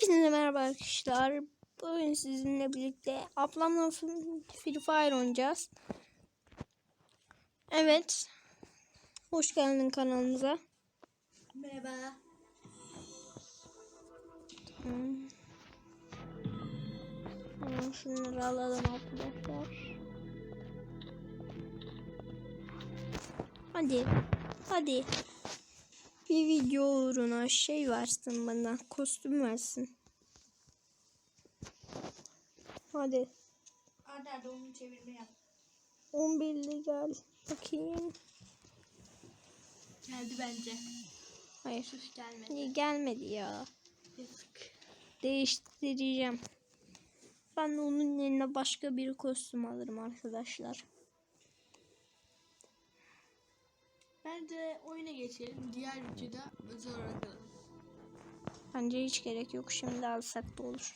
Hepinize merhaba arkadaşlar. Bugün sizinle birlikte ablamla Free Fire oynayacağız. Evet. Hoş geldin kanalımıza. Merhaba. Tamam, şunları alalım arkadaşlar. Hadi. Hadi. Bir video uğruna şey versin bana. Kostüm versin. Hadi. Arda arda onu çevirme yap. 11'li gel. Bakayım. Geldi bence. Hayır. Gelmedi. İyi gelmedi ya. Yazık. Değiştireceğim. Ben onun yerine başka bir kostüm alırım arkadaşlar. Bence oyuna geçelim. Diğer videoda özel olarak alalım. Bence hiç gerek yok. Şimdi alsak da olur.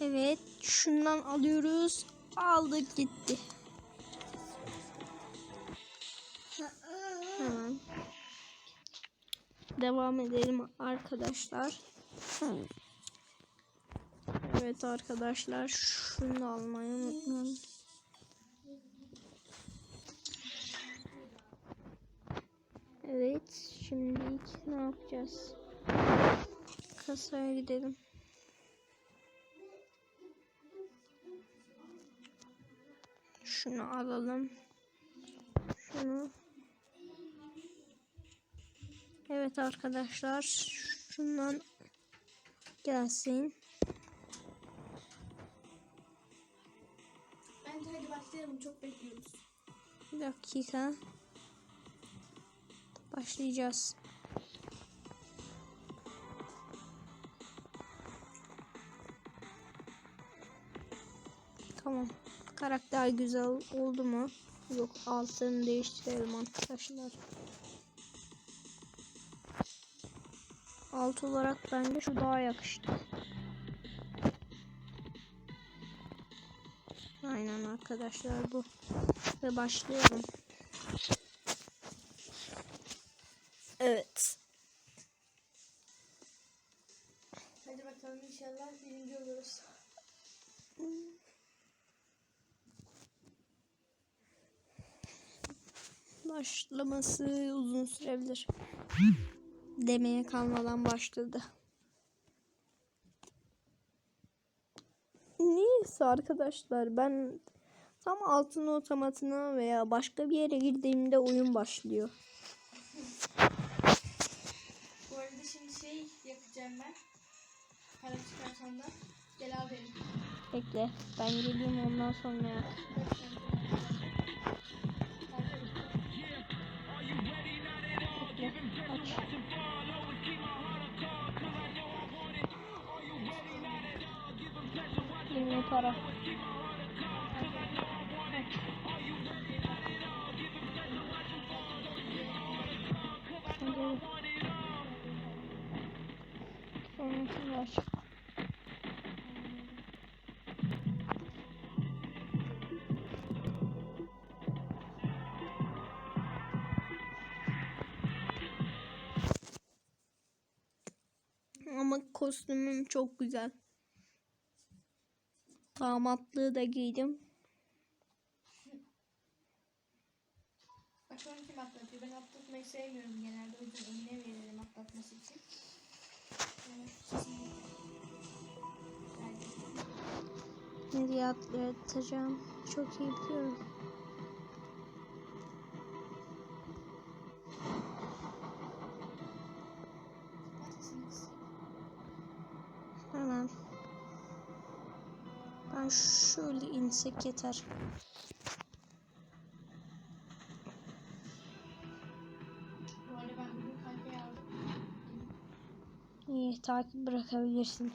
Evet. Şundan alıyoruz. Aldık gitti. Hemen. Devam edelim arkadaşlar. Evet arkadaşlar. Şunu almayı unutmayın. Evet, şimdi ne yapacağız? Kasaya gidelim. Şunu alalım. Şunu. Evet arkadaşlar, şundan gelsin. Bence hadi başlayalım. Çok bekliyoruz. Bir dakika. Başlayacağız. Tamam. Karakter güzel oldu mu? Yok altını değiştirelim arkadaşlar. Alt olarak bence şu daha yakıştı. Aynen arkadaşlar bu. Ve başlıyorum. Evet. Hadi bakalım inşallah birinci oluruz. Başlaması uzun sürebilir. Demeye kalmadan başladı. Neyse arkadaşlar ben tam altın otomatına veya başka bir yere girdiğimde oyun başlıyor. Bu arada şimdi şey yapacağım ben. Para çıkarsan da gel al benim. Bekle ben geleyim ondan sonra. Bekle aç. 20 para. Aç. Ama kostümüm çok güzel. Damatlığı da giydim. Bakalım kim atlatıyor. Ben atlatmayı sevmiyorum genelde. O yüzden eline veririm atlatması için. Nereye atlatacağım? Çok iyi biliyorum. Hemen. Ben şöyle insek yeter. İyi takip bırakabilirsin.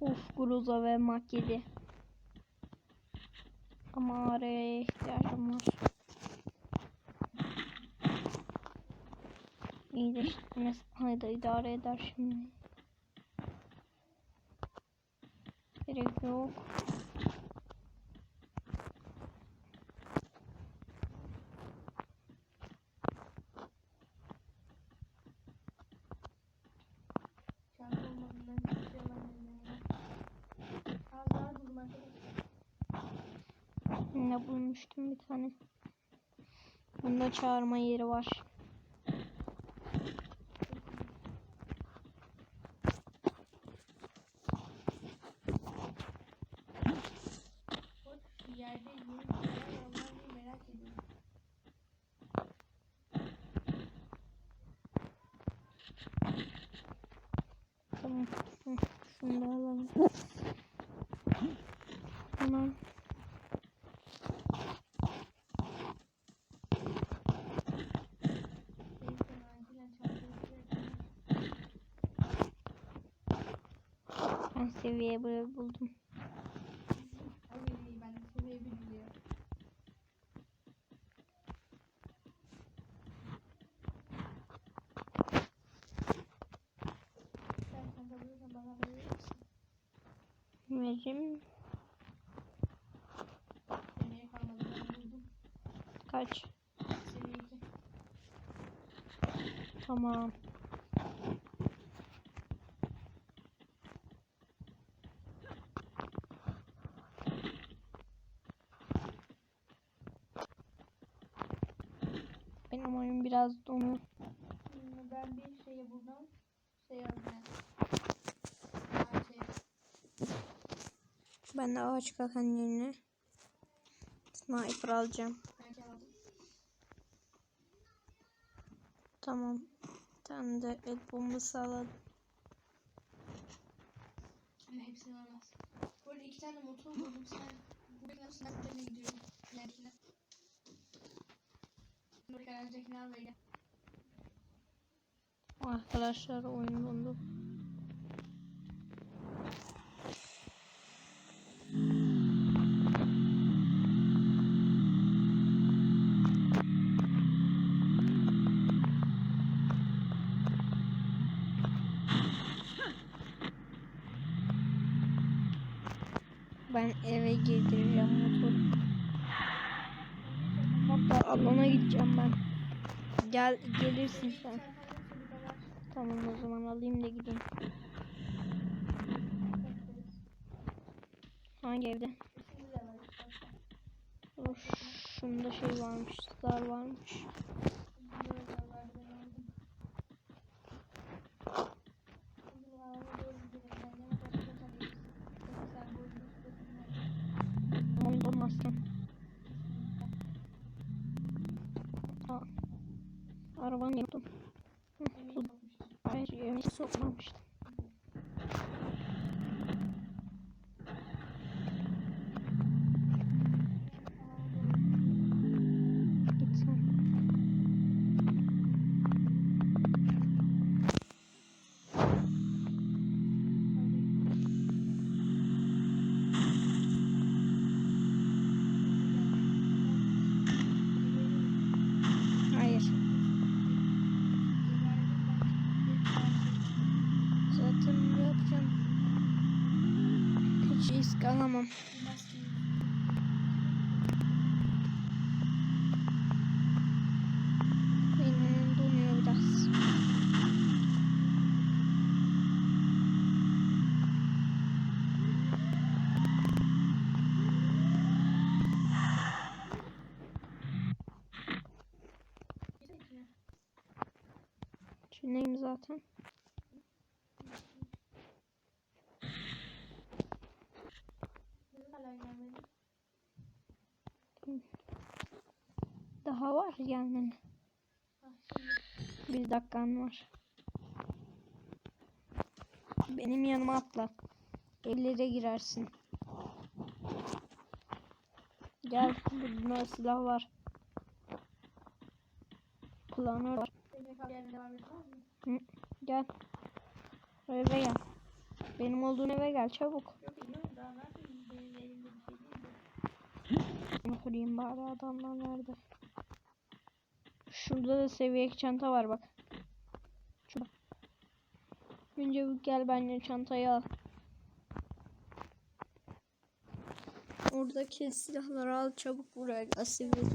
Of Gruza ve Mak 7. Ama araya ihtiyacım var. İyileştirmesi hayda idare eder şimdi. Gerek yok. Yine bulmuştum bir tane. Bunda çağırma yeri var. Bak şu yerde yeni bir şeyler var onlar diye merak ediyorum. Tamam. Şunu da alalım. Tamam. Seviye böyle buldum. O veriyi ben de seviye bir biliyor. Sen çanta bulursan bana verir misin? Vereyim. Kaç? Seviye 2. Tamam. Benim oyun biraz donuyor. Ben bir şeyi buldum. Şey alacağım. Aa, şey. Ben de ağaç kakan yerine sniper alacağım. Tamam. Bir tane de el bombası alalım. Ama hepsini almaz. Bu arada iki tane motor buldum. Sen bu benim sınavlarına gidiyorum. İlerikine. Nur garajdakini al böyle. Arkadaşlar oyun dondu. Ben eve girdireceğim motoru. Hatta alana gideceğim ben. Gel gelirsin sen. Tamam o zaman alayım da gideyim. Hangi evde? Şunda şey varmış, star varmış. Böyle de var, ben aldım. Bugün ağına doğru gidelim. Ben yana başka tanıyız. Yoksa sen bu oyunu tutasın. Oyun olmazsın. Aa, arabanı yaptım. Emin olmuştum. Hayır, yemeği sokmamıştım. Şunlayım zaten. Daha var yani. Bir dakikan var. Benim yanıma atla. Ellere girersin. Gel burada silah var. Planör var. Gel. Eve gel. Benim olduğum eve gel çabuk. Kurayım bari adamlar nerede? Şurada da seviye çanta var bak. Önce bir gel benimle çantayı al. Oradaki silahları al çabuk buraya gel sivil.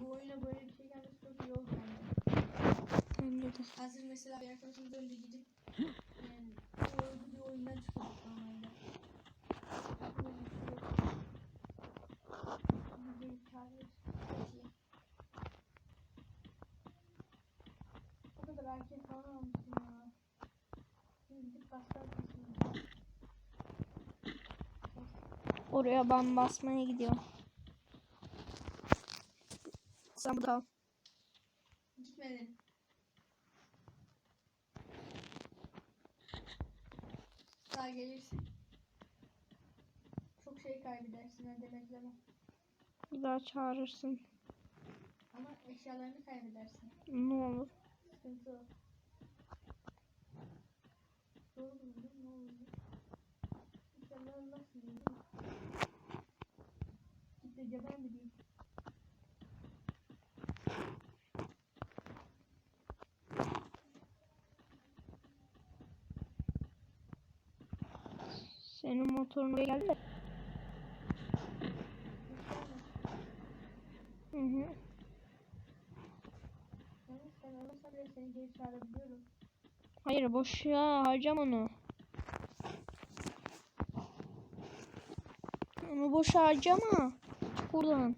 Bu oyuna böyle bir şey gelmesi çok iyi oldu bence. Bence de. Hazır mesela bir arkadaşımız önce gidip yani o bir oyundan çıkıyorduk normalde. O kadar erkek falan almışsın ya. Şimdi gidip arkadaşımız. Oraya ben basmaya gidiyorum. Sen burada. Gitmedin. Daha gelirsin. Çok şey hadi bekleme. Bir daha çağırırsın. Ama eşyalarını kaybedersin. Ne olur. Sıkıntı o. Doğru buldum ne oldu? İnşallah Allah'sın değil mi? Git de geber mi diyeyim? Senin motorun buraya geldi. de. Hı hı. Hayır boş ya harcam onu. Onu boş harcama. Çık buradan.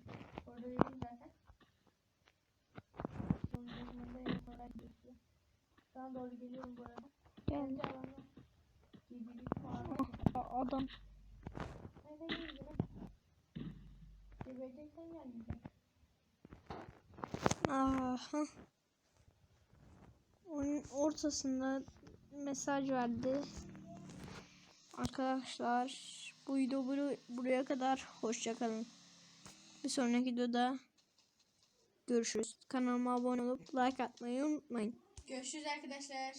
Adam. Gelmeyeceksin. Aha. Onun ortasında mesaj verdi. Arkadaşlar bu video buru- buraya kadar hoşça kalın. Bir sonraki videoda görüşürüz. Kanalıma abone olup like atmayı unutmayın. Görüşürüz arkadaşlar.